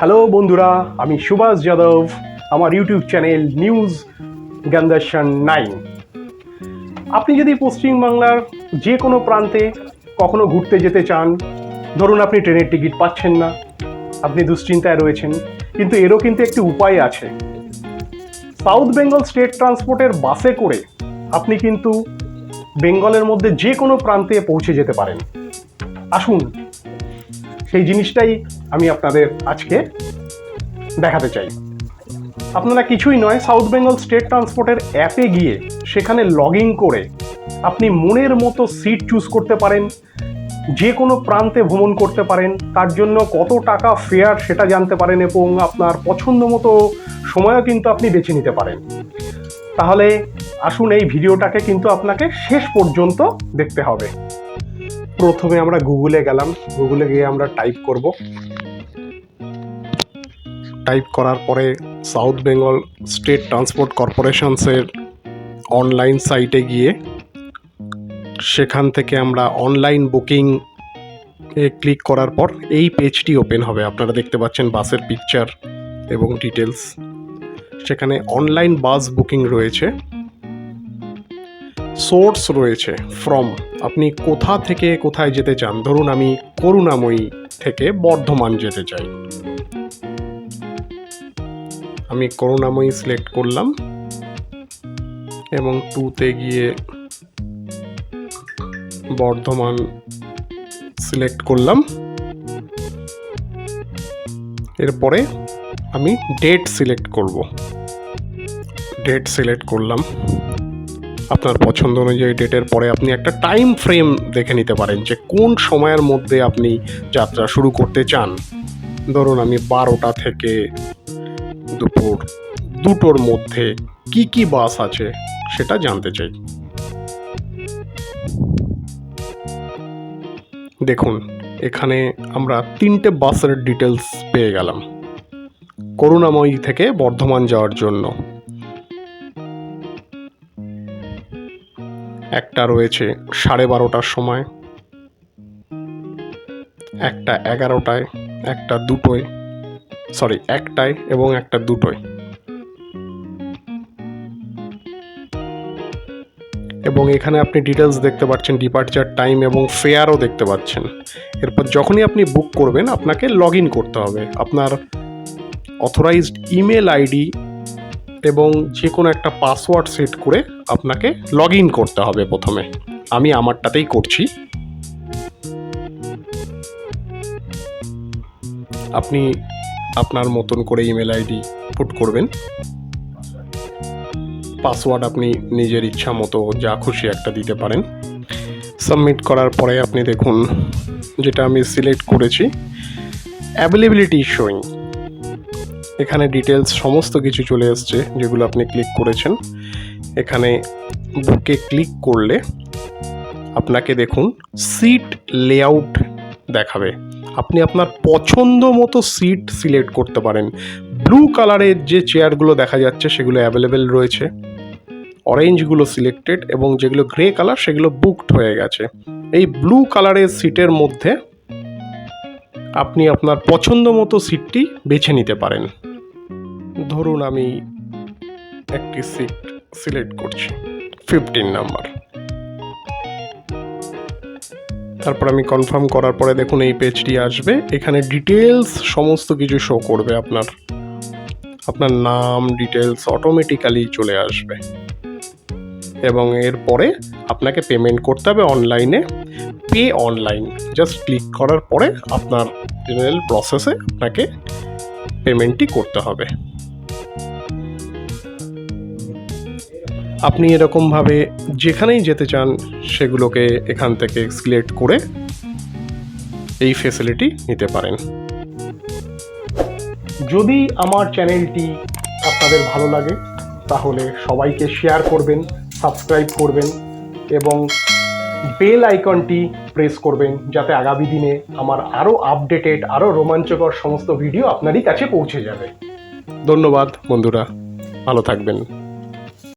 Hello বন্ধুরা, আমি সুভাষ যাদব, আমার ইউটিউব চ্যানেল নিউজ গ্যান্দাশন নাইন আপনি যদি পশ্চিমবাংলার যে কোনো প্রান্তে কখনো ঘুরতে যেতে চান, ধরুন আপনি ট্রেনের টিকিট পাচ্ছেন না, আপনি দুশ্চিন্তায় রয়েছেন, কিন্তু এরও কিন্তু একটি উপায় আছে। সাউথ বেঙ্গল স্টেট ট্রান্সপোর্টের বাসে করে আপনি কিন্তু বেঙ্গলের মধ্যে যে কোনো প্রান্তে পৌঁছে যেতে পারেন। আসুন, সেই জিনিসটাই আমি আপনাদের আজকে দেখাতে চাই। আপনারা কিছুই নয় সাউথ বেঙ্গল স্টেট ট্রান্সপোর্টের অ্যাপে গিয়ে সেখানে লগ ইন করে আপনি মনের মতো সিট চুজ করতে পারেন, যে কোনো প্রান্তে ভ্রমণ করতে পারেন, তার জন্য কত টাকা ফেয়ার সেটা জানতে পারেন এবং আপনার পছন্দ মতো সময়ও কিন্তু আপনি বেছে নিতে পারেন। তাহলে আসুন এই ভিডিওটাকে কিন্তু আপনাকে শেষ পর্যন্ত দেখতে হবে। প্রথমে আমরা গুগলে গেলাম। গুগলে গিয়ে আমরা টাইপ করব। টাইপ করার পরে সাউথ বেঙ্গল স্টেট ট্রান্সপোর্ট কর্পোরেশনসের অনলাইন সাইটে গিয়ে সেখান থেকে আমরা অনলাইন বুকিং এ ক্লিক করার পর এই পেজটি ওপেন হবে। আপনারা দেখতে পাচ্ছেন বাসের পিকচার এবং ডিটেলস সেখানে অনলাইন বাস বুকিং রয়েছে। সোর্স রয়েছে ফ্রম আপনি কোথা থেকে কোথায় যেতে চান? ধরুন আমি করুণাময়ী থেকে বর্ধমান যেতে চাই। আমি করুণাময়ী সিলেক্ট করলাম এবং টুতে গিয়ে বর্ধমান সিলেক্ট করলাম। এরপরে আমি ডেট সিলেক্ট করব। ডেট সিলেক্ট করলাম। আপনার পছন্দ অনুযায়ী ডেটের পরে আপনি একটা টাইম ফ্রেম দেখে নিতে পারেন যে কোন সময়ের মধ্যে আপনি যাত্রা শুরু করতে চান। ধরুন আমি বারোটা থেকে দুপুর, দুটোর মধ্যে কি কি বাস আছে সেটা জানতে চাই। দেখুন, এখানে আমরা তিনটে বাসের ডিটেলস পেয়ে গেলাম। করুণাময়ী থেকে বর্ধমান যাওয়ার জন্য। একটা রয়েছে সাড়ে বারোটার সময়, একটা এগারোটায়, একটা দুটোয়। সরি একটায় এবং একটা দুটোয় এবং এখানে আপনি ডিটেলস দেখতে পাচ্ছেন ডিপার্চার টাইম এবং ফেয়ারও দেখতে পাচ্ছেন। এরপর যখনই আপনি বুক করবেন, আপনাকে লগ ইন করতে হবে। আপনার অথরাইজড ইমেল আইডি এবং যে কোনো একটা পাসওয়ার্ড সেট করে আপনাকে লগ ইন করতে হবে প্রথমে। আমি আমারটাতেই করছি। আপনি আপনার মতন করে ইমেল আইডি পুট করবেন। পাসওয়ার্ড আপনি নিজের ইচ্ছা মতো যা খুশি একটা দিতে পারেন। সাবমিট করার পরে আপনি দেখুন যেটা আমি সিলেক্ট করেছি। অ্যাভেলেবিলিটি শোয়িং এখানে ডিটেলস সমস্ত কিছু চলে এসছে যেগুলো আপনি ক্লিক করেছেন। এখানে বুকে ক্লিক করলে আপনাকে দেখুন সিট লেআউট দেখাবে। আপনি আপনার পছন্দ মতো সিট সিলেক্ট করতে পারেন। ব্লু কালারের যে চেয়ারগুলো দেখা যাচ্ছে, সেগুলো অ্যাভেলেবেল রয়েছে। অরেঞ্জগুলো সিলেক্টেড এবং যেগুলো গ্রে কালার সেগুলো বুকড হয়ে গেছে। এই ব্লু কালারের সিটের মধ্যে আপনি আপনার পছন্দ মতো সিটটি বেছে নিতে পারেন। ধরুন আমি একটি সিট সিলেক্ট করছি ফিফটিন নাম্বার তারপর আমি কনফার্ম করার পরে দেখুন এই পেজটি আসবে। এখানে ডিটেলস সমস্ত কিছু শো করবে আপনার। আপনার নাম ডিটেলস অটোমেটিক্যালি চলে আসবে। এবং এরপরে আপনাকে পেমেন্ট করতে হবে অনলাইনে পে অনলাইন জাস্ট ক্লিক করার পরে আপনার জেনারেল প্রসেসে আপনাকে পেমেন্টটি করতে হবে। আপনি এরকমভাবে যেখানেই যেতে চান, সেগুলোকে এখান থেকে সিলেক্ট করে এই ফেসিলিটি নিতে পারেন। যদি আমার চ্যানেলটি আপনাদের ভালো লাগে, তাহলে সবাইকে শেয়ার করবেন সাবস্ক্রাইব করবেন এবং বেল আইকনটি প্রেস করবেন, যাতে আগামী দিনে আমার আরও আপডেটেড আরও রোমাঞ্চকর সমস্ত ভিডিও আপনারই কাছে পৌঁছে যাবে। ধন্যবাদ বন্ধুরা, ভালো থাকবেন।